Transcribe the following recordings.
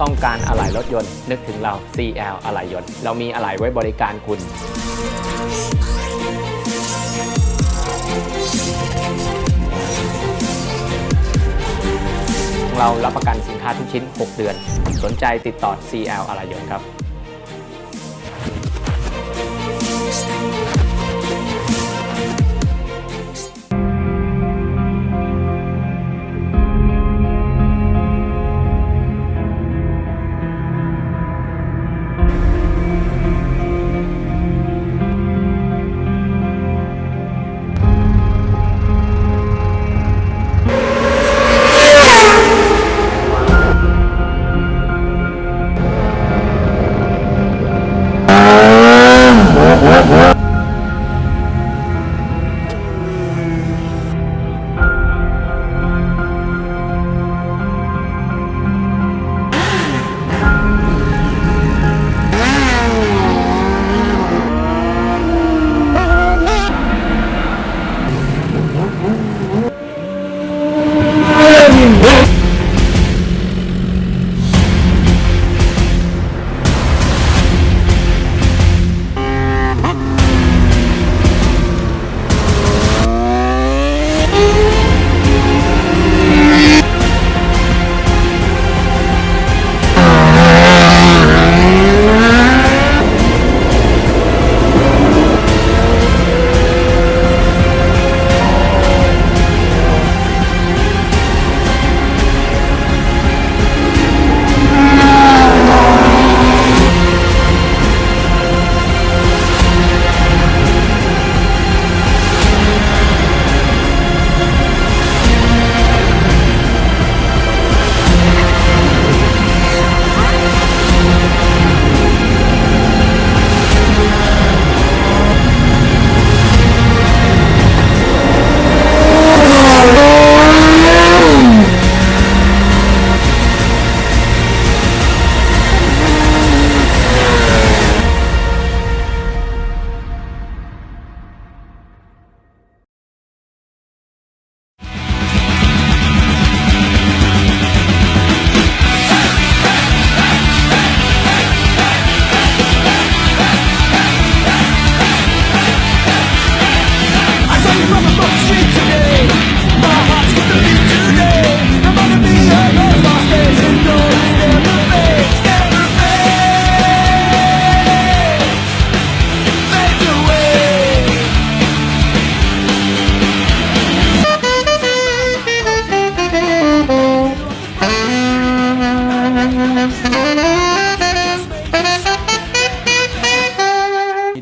ต้องการอะไหล่รถยนต์ นึกถึงเรา CL อะไหล่ยนต์ เรามีอะไหล่ไว้บริการคุณเรารับประกันสินค้าทุกชิ้น 6 เดือน สนใจติดต่อ CL อะไหล่ยนต์ครับ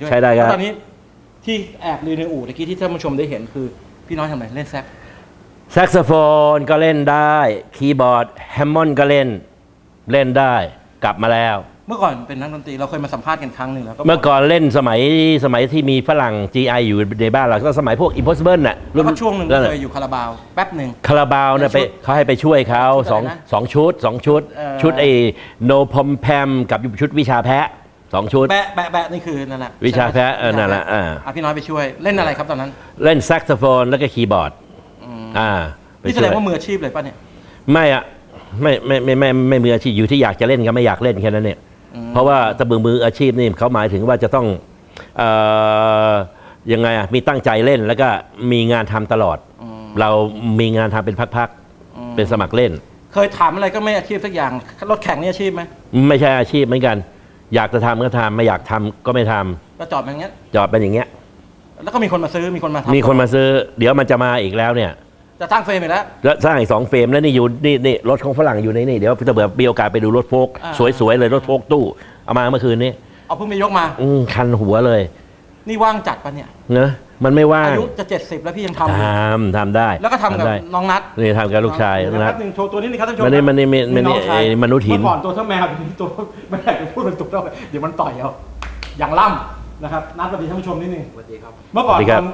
ใช้ได้ครับตอนนี้ที่แอบลือในอู่ตะกี้ที่ท่านผู้ชมได้เห็นคือ พี่น้อยทำอะไรเล่นแซกแซกโซโฟนก็เล่นได้ คีย์บอร์ดแฮมมอนก็เล่นเล่นได้กลับมาแล้ว เมื่อก่อนเป็นนักดนตรีเราเคยมาสัมภาษณ์กันครั้งหนึ่งแล้วก็เมื่อก่อนเล่นสมัยสมัยที่มีฝรั่ง GI อยู่ในบ้านเราก็สมัยพวก Impossible น่ะแล้วก็ช่วงหนึ่งนั่นเคยอยู่คาราบาวแป๊บหนึ่ง คาราบาวเนี่ยไปชุดเขาให้ไปช่วยเขาชุดสองอะไรนะสองชุดสองชุด เอ่อ ชุดไอ้โนพอมแพมกับชุดวิชาแพะ สองชุดแบะแบะแบะนี่คือนั่นแหละวิชาแพะเออนั่นแหละอ่า อะพี่น้อยไปช่วยเล่นอะไรครับตอนนั้นเล่นแซกโซโฟนแล้วก็คีย์บอร์ดอ่าไปนี่แสช่ดวยงว่ามืออาชีพเลยป่ะเนี่ย ไม่อะไม่ไม่ไม่ไม่ไม่ไม่มืออาชีพอยู่ที่อยากจะเล่นกับไม่อยากเล่นแค่นั้นเนี่ยเพราะว่าถ้ามือมืออาชีพนี่เขาหมายถึงว่าจะต้องเอ่อยังไงอะมีตั้งใจเล่นแล้วก็มีงานทำตลอด เรามีงานทำเป็นพักๆเป็นสมัครเล่น เคยถามอะไรก็ไม่อาชีพสักอย่างรถแข่งนี่อาชีพไหมไม่ใช่อาชีพเหมือนกัน อยากจะทำก็ทำไม่อยากทำก็ไม่ทำก็จอดแบบเนี้ยจอดเป็นอย่างเงี้ย แล้วก็มีคนมาซื้อมีคนมาทำมีคนมาซื้อ เดี๋ยวมันจะมาอีกแล้วเนี่ย จะตั้งเฟรมอีกแล้ว แล้วสร้างอีกสองเฟรมแล้วนี่อยู่นี่นี่รถของฝรั่งอยู่ในนี่เดี๋ยวถ้าเผื่อมีโอกาสไปดูรถโฟกอ่า สวยๆเลยรถโฟกตู้เอามาเมื่อคืนนี้เอาเพิ่งไปยกมา อืมคันหัวเลย นี่ว่างจัดปะเนี่ยเนอะ มันไม่ว่างอายุจะ 70 แล้วพี่ยังทำอยู่ทำทำได้แล้วก็ทำกับได้น้องนัทนี่ทำกับลูกชายเดี๋วนะแป๊บนึงโชว์ตัวนี้นี่ครับท่านผู้ชมมันนี่ครับมันนี่มันนี่น้องชายไอ้มนุษย์หิน เมื่อก่อนตัวเท่าแมวเดี๋ยวนี้ตัวไม่อยากจะพูดเป็นตัวเท่าเดี๋ยวมันต่อยเอาอย่างล่ำนะครับนัดสวัสดีท่านผู้ชมนิดนึงสวัสดีครับ เมื่อก่อนสวัสดีตครัอบ น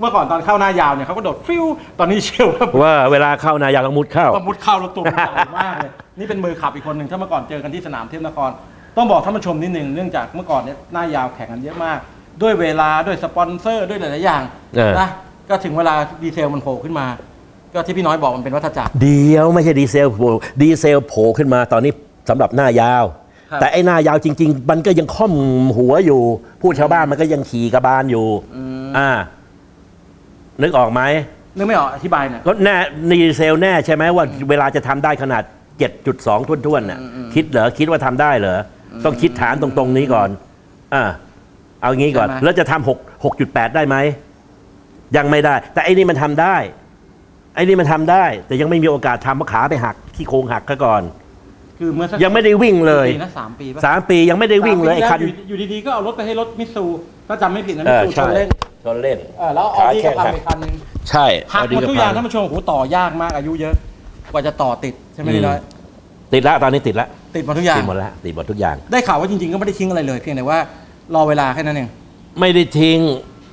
เมื่อก่อนตอนเข้าหน้ายาวเนี่ยเขาก็โดดฟิวตอนนี้เชี่ยวแล้วว่าเวลาเข้านายางต้องมุดเข้า ต้องมุดเข้ารถตัวมันใหญ่มากเลย นี่เป็นมือขับอีกคนหนึ่งถ้าเมื่อก่อนเจอกันที่สนามเทพนคร ต้องบอกท่านผู้ชมนิดนึงเนื่องจากเมื่อก่อนเนี่ยหน้ายาวแข่งกันเยอะมาก ด้วยเวลาด้วยสปอนเซอร์ด้วยหลายๆอย่างเออ นะก็ถึงเวลาดีเซลมันโผล่ขึ้นมา ก็ที่พี่น้อยบอกมันเป็นวัฏจักร เดียวไม่ใช่ดีเซลโผล่ดีเซลโผล่ขึ้นมาตอนนี้สำหรับหน้ายาว ครับ แต่ไอ้หน้ายาวจริง ๆ มันก็ยังค่อมหัวอยู่ พูดชาวบ้านมันก็ยังขี่กระบาลอยู่อ่า นึกออกไหมนึกไม่ออกอธิบายหน่อย ก็แน่ดีเซลแน่ใช่ไหมว่าเวลาจะทำได้ขนาด 7.2ทุ่นๆน่ะ คิดเหรอ คิดว่าทำได้เหรอ ต้องคิดฐานตรงๆนี้ก่อน อ่า เอางี้ก่อน ใช่ไหม แล้วจะทำหกหกจุดแปดได้ไหม ยังไม่ได้ แต่ไอ้นี่มันทำได้ ไอ้นี่มันทำได้ แต่ยังไม่มีโอกาสทำเพราะขาไปหักขี้โครงหักซะก่อน คือเมื่อสักยังไม่ได้วิ่งเลยปีนะสามปีป่ะสามปียังไม่ได้วิ่งเลยไอ้คันสามปีที่แล้วอยู่อยู่ดีๆก็เอารถไปให้รถมิตซูถ้าจำไม่ผิดนะเอมิตอซูชใช่ นเล่นชนเล่นเออแล้วออดี้ก็พังไปคันนึงใช่หักหมดทุกอย่างท่านพัผู้ชมโอ้โหต่อยากมากอายุเยอะ กว่าจะต่อติดใช่ไหมพี่น้อยติดแล้วตอนนี้ติดแล้วติดหมดทุกอย่าง ติดหมดแล้วติดหมดทุกอย่าง ได้ข่าวว่าจริงๆก็ไม่ได้ทิ้งอะไรเลยเพียงแต่ว่า รอเวลาแค่นั้นเองไม่ได้ทิ้ง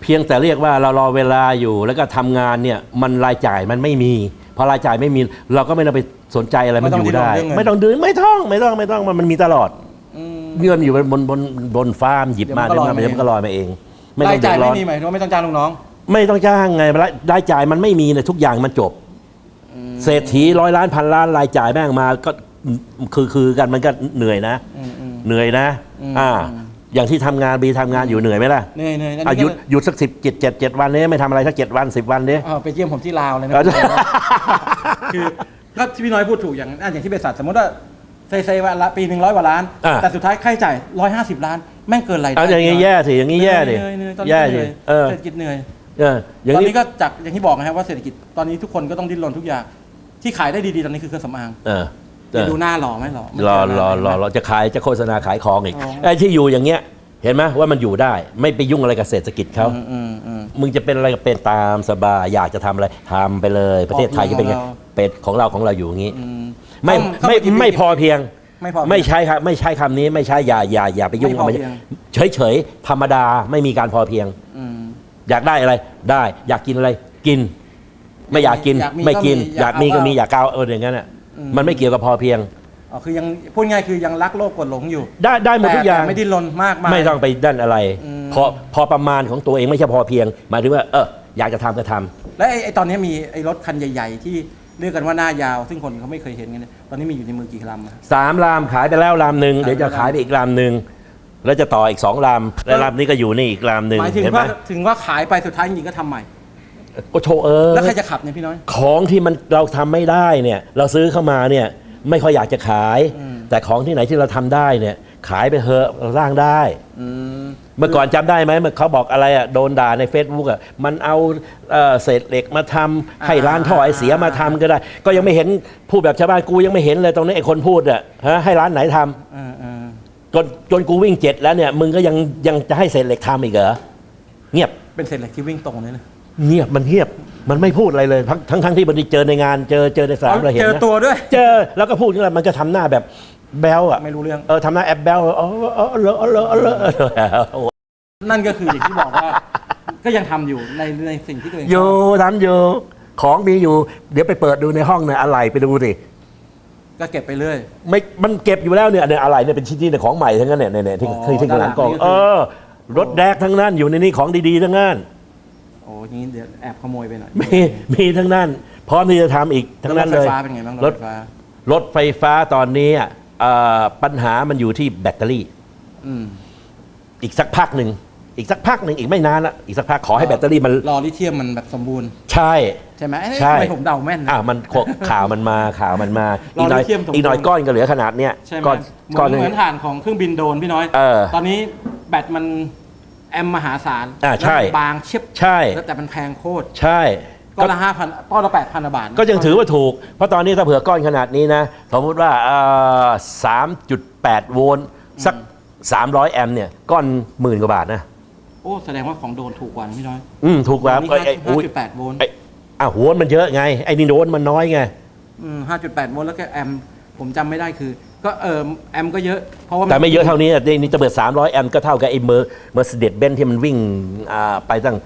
เพียงแต่เรียกว่าเรารอเวลาอยู่ แล้วก็ทำงานเนี่ยมันรายจ่ายมันไม่มีพอรายจ่ายไม่มีเราก็ไม่ต้องไปสนใจอะไรมันอยู่ได้ ไม่ต้องดื้อไม่ต้องไม่ต้องไม่ต้องมันมันมีตลอดอืมเงื่อนอยู่บนบนบนบนฟาร์มหยิบมาเดี๋เดี๋ยยววมันมันก็เดี๋ยวลอยมันก็ลอยมาเองไม่ราต้อยงเดืจ่าอยดร้ไม่อนมีหมายถึงว่าไม่ต้องจ้างลูกน้อง ไม่ต้องจ้างไงรายจ่ายมันไม่มีเลยทุกอย่างมันจบเศรษฐีร้อยล้านพันล้านรายจ่ายแม่งมาก็คือคือกันมันก็เหนื่อยนะอืมอืมเหนื่อยนะอืมอ่า อืมอย่างที่ทำงานบีทำงานอยู่เหนื่อยไหมล่ะเหนื่อยเหนื่อยอะหยุดหยุดสักสิบเจ็ดเจ็ดเจ็ดวันนี้ไม่ทำอะไรสักเจ็ดวันสิบวันนี้ เออไปเยี่ยมผมที่ลาวเลยนะเออคือก็ที่พี่น้อยพูดถูกอย่างอะอย่างที่บริษัทสมมติว่าเซเซวันละปีหนึ่งร้อยกว่าล้าน อะแต่สุดท้ายค่าใช้จ่ายร้อยห้าสิบล้าน แม่งเกินรายได้เอาอย่างงี้แย่สิอย่างงี้แย่ดิเหนื่อยเหนื่อยตอนนี้แย่เหดินื่อยเออเศรษฐกิจเหนื่อย เอออย่างตอนนี้นี้ก็จากอย่างที่บอกนะครับว่าเศรษฐกิจตอนนี้ทุกคนก็ต้องดิ้นรนทุกอย่าง ที่ขายได้ดีๆ ตอนนี้คือเครื่องสำอาง เออเอ จะอดูหน้าหล่อไหมหล่อไม่รอเจหรอน้ารอรอจะขายจะโฆษณาขายของอีกอ๋อไอ้ที่อยู่อย่างเงี้ย เห็นไหมว่ามันอยู่ได้ ไม่ไปยุ่งอะไรกับเศรษฐกิจเขาอืมอืมอืมมึงจะเป็นอะไรก็เป็นตามสบายอยากจะทำอะไรทำไปเลย ประเทศไทยจะเป็นไงของเราเป็ดของเราของเราอยู่อย่างงี้อืมไม่ต้องเข้าไม่ปที่ไม่พอเพียงไม่พอไม่ใช่ครับไม่ใช่คำนี้ไม่ใช่อย่าอย่าอย่าไปยุ่งไม่พอกับมันเพียงเฉยเฉยๆธรรมดาไม่มีการพอเพียงอืมอยากได้อะไรได้ อยากกินอะไรกิน ไม่อยากกินอยากมีไม่กินก็มีอยากมีอยากเอาก็มีก็อยากเกาเอออย่างนั้นอะอื มมันไม่เกี่ยวกับพอเพียงอ๋อคือยังพูดง่ายคือยังรักโลกกดหลงอยู่ ได้ได้หมดทุกอย่างแต่ไม่ดิ้นรนมากมายไม่ต้องไปดันอะไรอืมพอพอประมาณของตัวเองไม่ใช่พอเพียงหมายถึงว่าเอออยากจะทำก็ทำและไอ้ไอ้ตอนนี้มีไอ้รถคันใหญ่ ๆ ที่เรียกกันว่าหน้ายาว ซึ่งคนเขาไม่เคยเห็นกันเนี่ยตอนนี้มีอยู่ในมือกี่ลำอะสามลามขายไปแล้วลามหนึ่งขายไปเดี๋ยวจะขายไปอีกลามหนึ่งแล้วจะต่ออีกสองลามและลามนี้ก็อยู่นี่อีกลามหนึ่งหมายถึงเห็นไหมว่าถึงว่าขายไปสุดท้ายจริงๆก็ทำใหม่ ก็โชว์เออแล้วใครจะขับเนี่ยพี่น้อย ของที่มันเราทำไม่ได้เนี่ยเราซื้อเข้ามาเนี่ยไม่ค่อยอยากจะขายอืมแต่ของที่ไหนที่เราทำได้เนี่ยขายไปเถอะเราสร้างได้อืมเมื่อก่อนจำได้ไหมเมื่อเขาบอกอะไรอะโดนด่าใน Facebook อะมันเอาเอ่อเศษเหล็กมาทำให้ร้านท่อไอเสียมาทำก็ได้ ก็ยังไม่เห็นพูดแบบชาวบ้านกูยังไม่เห็นเลยตรงนี้ไอ้คนพูดอะฮะให้ร้านไหนทำเออเออจนจนกูวิ่งเจ็ดแล้วเนี่ยมึงก็ยังยังจะให้เศษเหล็กทำอีกเหรอเงียบ เป็นเศษเหล็กที่วิ่งตรงเลยนะ เงียบมันเงียบมันไม่พูดอะไรเลยทั้งทั้งทั้งที่บันทีเจอในงานเจอเจอในสนามเราเห็นเจอนะตัวด้วย เจอแล้วก็พูดอย่างนั้นมันก็ทำหน้าแบบแบลอะไม่รู้เรื่อง เออทำหน้าแอบแบลเออเออเลอะเลอะเลอะโอ้นั่นก็คืออย่างที่บอกว่า ก็ยังทำอยู่ในในสิ่งที่ตัวเองชออยู่ทำอยู่ของมีอยู่ เดี๋ยวไปเปิดดูในห้องเนี่ยอะไรไปดูสิก็เก็บไปเรื่อย ไม่มันเก็บอยู่แล้วเนี่ยเนี่ยอะไรเนี่ยเป็นชิ้นนี้เนี่ยของใหม่ทั้งนั้นเนี่ยเนี่ยเนี่ยที่อ๋อที่ที่ข้างหลังกล่องด้านหลังนี่ก็คือ เออรถแดกทั้งนั้นอยู่ในนี้ของดีๆทั้งนั้นโอ้ยงี้เดี๋ยวแอบขโมยไปหน่อย มีมีทั้งนั้น พร้อมที่จะทำอีกทั้งนั้นรเลถไฟยฟ้าเป็นไงบ้างรรถถไฟฟ้ารถไฟฟ้าตอนนี้อะเอ่อปัญหามันอยู่ที่แบตเตอรี่ อืม อีกสักพักหนึ่ง อีกสักพักหนึ่งอีกไม่นานละอีกสักพักขอให้แบตเตอรี่มัน รอลิเทียมมันแบบสมบูรณ์ ใช่ ใช่ไหมเอ้ยใช่ ทำไมผมเดาแม่นนะ อ่ามันขข่าวมันมาข่าวมันมารออีกหน่อยลิเธียมสมบูรณ์ อีกหน่อยก้อนก็เหลือขนาดเนี้ยใช่ไหมก้อนเหมืก้ออนนหนึ่งเหมือนฐานของเครื่องบินโดรนพี่น้อย เออ ตอนนี้แบตมัน แอมป์มหาศาลอ่าใช่แล้วบางเชียบใช่ แล้วแต่มันแพงโคตรใช่ ก้อนละห้าพันก้อนละแปดพันบาทนะก็ยังถือว่าถูก เพราะตอนนี้ถ้าเผื่อก้อนขนาดนี้นะ สมมติว่าสามจุดแปดโวลต์สัก300แอมป์เนี่ย ก้อนหมื่นกว่าบาทนะ โอ้แสดงว่าของโดรนถูกกว่านะพี่น้อยอืมถูกกว่านี่ไอ้ไอ้ห้าอุ้ยจุดแปดโวลต์ไอ้อะโวลต์มันเยอะไง ไอ้นี่โวลต์มันน้อยไง ห้าจุดแปดโวลต์แล้วก็แอมป์ผมจำไม่ได้คือ ก็เออแอมป์ก็เยอะเพราะว่าแต่ไม่เยอะเท่านี้อะนี่จะเปิด 300 แอมป์ก็เท่ากับไอ้เมอร์เมอร์เสเดสเบนที่มันวิ่งอ่าไปตั้ง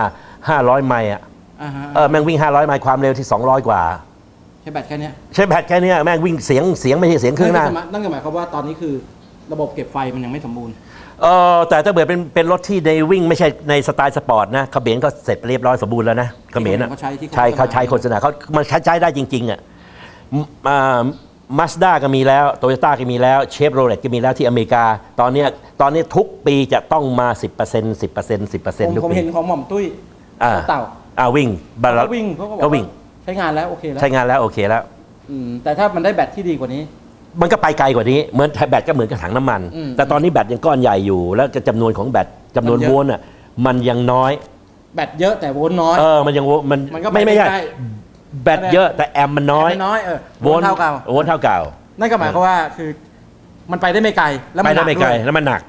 5 500 ไมล์อะอ่าฮะเออแม่งวิ่ง 500 ไมล์ความเร็วที่ 200 กว่า ใช้แบตแค่เนี้ยใช้แบตแค่เนี้ยแม่งวิ่งเสียงเสียงไม่ใช่เสียงเครื่องหน้า นั่นก็หมายนั่นก็หมายความว่าตอนนี้คือระบบเก็บไฟมันยังไม่สมบูรณ์ เออแต่ถ้าเกิดเป็นเป็นรถที่ในวิ่งไม่ใช่ในสไตล์สปอร์ตนะเขมรก็เสร็จเรียบร้อยสมบูรณ์แล้วนะเขมรอะที่เขาใช้ที่โฆษณา ใช่เขาใช้โฆษณาเขามันใช้ใช้ได้จริง ๆอะอืมอ่า มาสด้าก็มีแล้วโตโยต้าก็มีแล้วเชฟโรเลตก็มีแล้วที่อเมริกา ตอนเนี้ยตอนนี้ทุกปีจะต้องมา 10% 10% 10%ผมทุกผมปีเห็นของหม่อมตุ้ยอ่าเต่าอ่าวิ่งบัลเขาวิ่งเขาก็บอกก็วิ่งว่าใช้งานแล้วโอเคแล้วใช้งานแล้วโอเคแล้วอืมแต่ถ้ามันได้แบตที่ดีกว่านี้ มันก็ไปไกลกว่านี้เหมือนแบตก็เหมือนกับถังน้ำมันอืมแต่ตอนนี้แบตยังก้อนใหญ่อยู่ แล้วก็จำนวนของแบตจำนวนมันเยอะโวลต์อะมันยังน้อย แบตเยอะแต่โวลต์น้อยเออมันยังโวมันมันก็ไม่ไม่ใช่ใกล้ แบตเยอะแต่แอมป์มันน้อยแต่ไม่น้อยเออโวลต์เท่าเก่าโวลต์เท่าเก่า นั่นก็หมายความว่าคือมันไปได้ไม่ไกล แล้วไปมันหได้นักไม่ไกลด้วยแล้วมันหนัก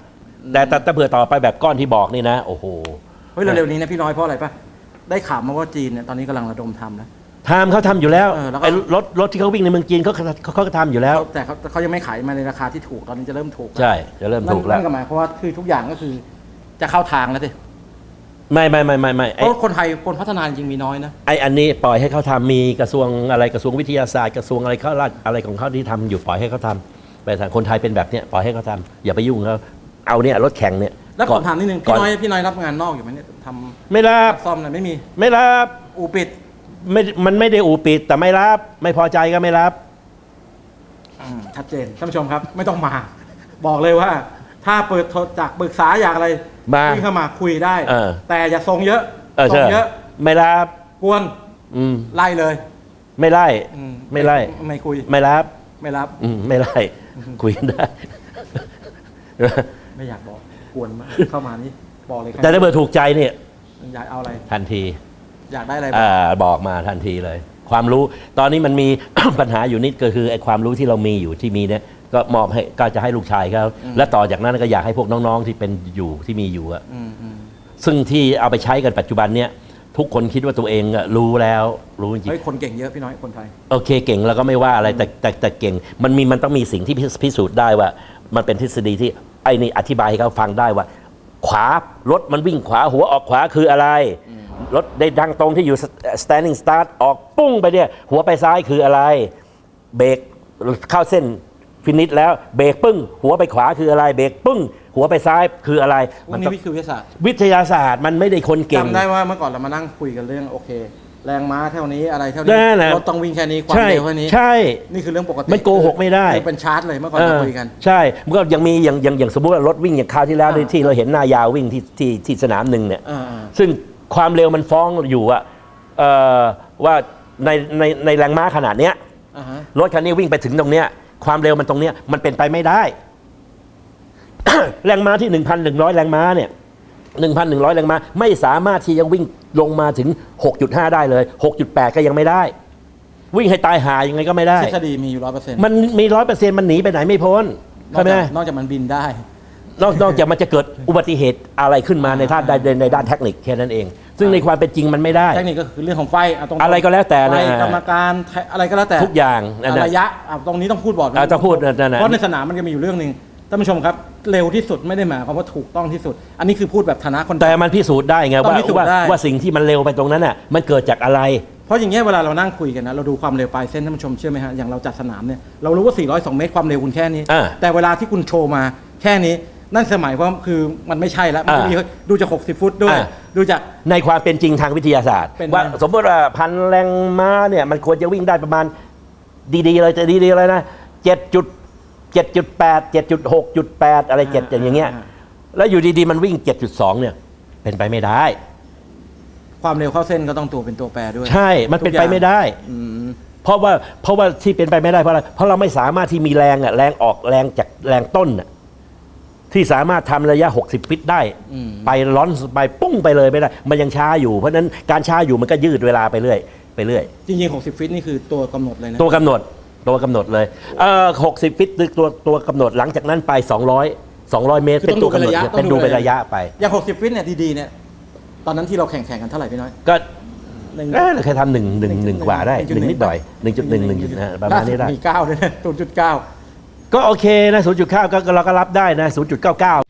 แต่แต่ถ้าเผื่อต่อไปแบบก้อนที่บอกนี่นะ โอ้โหเฮ้ยเร็วๆนี้นะพี่น้อยเพราะอะไรปะได้ข่าวมาว่าจีนเนี่ยตอนนี้กำลังระดมทำนะทำเขาทำอยู่แล้วเออแล้วก็ไอ้รถรถที่เขาวิ่งในเมืองจีนเขาเขาเขาก็ทำอยู่แล้ว แต่เขาเขายังไม่ขายมาในราคาที่ถูกตอนนี้จะเริ่มถูกแล้วใช่จะเริ่มถูกแล้วนั่นก็หมายความว่าคือทุกอย่างก็คือจะเข้าทางแล้วสิ ไม่ไม่ไม่ไม่ไม่เพไอ้ราะคนไทยคนพัฒนาจริงๆมีน้อยนะ ไอ้อันนี้ปล่อยให้เขาทำมีกระทรวงอะไรกระทรวงวิทยาศาสตร์กระทรวงอะไรเขาราชอะไรของเขาที่ทำอยู่ปล่อยให้เขาทำไปทางคนไทยเป็นแบบเนี้ยปล่อยให้เขาทำอย่าไปยุ่งเขาเอาเนี่ยรถแข่งเนี่ยแล้วผก่อมถามนิดนึงก่พี่อนน้อยพี่น้อยรับงานนอกอยู่ไหมเนี่ยทไม่รับำซ่อมอะไรไม่มีไม่รับ อูปิด ไม่มันไม่ได้อูปิดแต่ไม่รับ ไม่พอใจก็ไม่รับชัดเจนท่านผู้ชมครับ ไม่ต้องมา บอกเลยว่า ถ้าเปิดโทรจากปรึกษาอยากอะไรมาวิ่งเข้ามาคุยได้ เออแต่อย่าทรงเยอะเออทรใช่งเยอะ ไม่รับกวนอืมไล่เลยไม่ไล่ อืไม่ไล่ ไม่คุยไม่รับไม่รับ อืมไม่ไล่คุยกันได้ ไม่อยากบอกกวนมากเข้ามานี่บอกเลยครับแต่ถ้าเบอร์ถูกใจเนี่ยอยากเอาอะไรทันที อยากได้อะไรบอกอ่าบอกมาทันทีเลย ความรู้ ตอนนี้มันมี ปัญหาอยู่นิดก็คือไอ้ความรู้ที่เรามีอยู่ที่มีเนี่ยก็มอบให้ก็จะให้ลูกชายเขาและต่อจากนั้นก็อยากให้พวกน้องๆที่เป็นอยู่ที่มีอยู่อะอืมอืมซึ่งที่เอาไปใช้กันปัจจุบันเนี่ยทุกคนคิดว่าตัวเองอะรู้แล้วรู้จริงเฮ้ยคนเก่งเยอะพี่น้อยคนไทยโอเคเก่งแล้วก็ไม่ว่าอะไรแต่แต่แต่เก่ง มันมีมันต้องมีสิ่งที่พิพิสูจน์ได้ว่า มันเป็นทฤษฎีที่ไอ้นี่อธิบายให้เขาฟังได้ว่า ขวารถมันวิ่งขวาหัวออกขวาคืออะไร รถได้ดังตรงที่อยู่ standing start ออกปุ้งไปเนี่ย หัวไปซ้ายคืออะไร เบรกเข้าเส้นฟินิชแล้วเบรกปึ้ง หัวไปขวาคืออะไร เบรกปึ้ง หัวไปซ้ายคืออะไร วัมันนนี้ต้องวิทยาวิทยาศาสตร์วิทยาศาสตร์มันไม่ได้คนเก่งจำได้ว่าเมื่อก่อนเรามานั่งคุยกันเรื่องโอเค แรงม้าเท่านี้อะไรเท่านี้นั่นแหละรถต้องวิ่งแค่นี้ความใช่เร็วแค่นี้ใช่ นี่คือเรื่องปกติมันโกหกไม่ได้คือเป็นชาร์ตเลยเมื่อก่อนเอเราอคุยกันใช่มันก็ยังมีอย่างอย่างอย่างสมมติว่ารถวิ่งอย่างคราวที่แล้วอ่าที่เราเห็นหน้ายาววิ่งที่ที่ที่สนามหนึ่งเนี่ยเออเออซึ่ง ความเร็วมันฟ้องอยู่อะเอ่อว่าในในในแรงม้าขนาดเนี้ยอ่าฮะรถคันนี้วิ่งไปถึงตรงเนี้ย ความเร็วมันตรงเนี้ยมันเป็นไปไม่ได้ แรงม้าที่ 1,100 แรงม้าเนี่ย 1,100 แรงม้าไม่สามารถที่จะวิ่งลงมาถึง 6.5 ได้เลย 6.8 ก็ยังไม่ได้ วิ่งให้ตายหายังไงก็ไม่ได้ ทฤษฎีมีอยู่ร้อยเปอร์เซ็นต์มันมีร้อยเปอร์เซ็นต์มันหนีไปไหนไม่พ้นนอใช่กไหม จากนอกจากมันบินได้ นอกนอกจากมันจะเกิดอุบัติเหตุอะไรขึ้นมาในด้านใดในด้านเทคนิคแค่นั้นเอง ซึ่งในความเป็นจริงมันไม่ได้ เทคนิคก็คือเรื่องของไฟเอาตรงๆอะไรก็แล้วแต่นะ ไฟกรรมการอะไรก็แล้วแต่ทุกอย่างนั่นนะระยะอะตรงนี้ต้องพูดบอกอะต้องพูดนั่นน่ะ เพราะในสนามมันก็มีอยู่เรื่องหนึ่งท่านผู้ชมครับ เร็วที่สุดไม่ได้หมายความว่าถูกต้องที่สุด อันนี้คือพูดแบบฐานะคน แต่มันพิสูจน์ได้ไงต้องว่าพิสูจน์ว่าได้ ว่าสิ่งที่มันเร็วไปตรงนั้นน่ะมันเกิดจากอะไร เพราะอย่างเงี้ยเวลาเรานั่งคุยกันนะเราดูความเร็วปลายเส้นท่านผู้ชมเชื่อไหมฮะอย่างเราจัดสนามเนี่ยเรารู้ว่า 402 เมตรความเร็วคุณแค่นี้ อ่า แต่เวลาที่คุณโชว์มาแค่นี้ นั่นสมัยว่าคือมันไม่ใช่แล้วมันอ่ามีดูจาก 60 ฟุตด้วย อ่า ดูจาก ในความเป็นจริงทางวิทยาศาสตร์ เป็นว่าไง สมมติว่าพันแรงม้าเนี่ยมันควรจะวิ่งได้ประมาณ ดีๆเลยจะดีๆเลยนะเจ็ดจุดเจ็ดจุดแปดเจ็ดจุดหกจุดแปดอะไรเจ็ดอย่างเงี้ย แล้วอยู่ดีๆมันวิ่งเจ็ดจุดสองเนี่ย เป็นไปไม่ได้ ความเร็วเข้าเส้นก็ต้องตัวเป็นตัวแปรด้วยใช่มันเป็นไปไม่ได้ อืม เพราะว่าเพราะว่าที่เป็นไปไม่ได้เพราะอะไรเพราะเราไม่สามารถที่มีแรงอะแรงออกแรงจากแรงต้นอะ ที่สามารถทำระยะ 60 ฟิตได้อืมไปร้อนไปปุ้งไปเลยไม่ได้ มันยังช้าอยู่เพราะฉะนั้นการช้าอยู่มันก็ยืดเวลาไปเรื่อยไปเรื่อยจริงๆ 60 ฟิตนี่คือตัวกำหนดเลยนะตัวกำหนดตัวกำหนดเลยเอ่อ60 ฟิตคือตัวตัวกำหนดหลังจากนั้นไป 200 200 เมตรคือเป็นตัวกำหนดต้องดูเป็นระยะเป็นดูเป็นระยะไป อย่าง 60 ฟิตเนี่ยดีๆเนี่ยตอนนั้นที่เราแข่งแข่งกันเท่าไหร่พี่น้อยก็หนึ่งเอ้ยเราเคยทำหนึ่งหนึ่งหนึ่งกว่าได้หนึ่งนิดหน่อยหนึ่งจุดหนึ่งหนึ่งจุดนะประมาณนี้ได้มีเก้าด้วยนะศูนย์จุดเก้า ก็โอเคนะ 0.9ก็เราก็รับได้นะ 0.99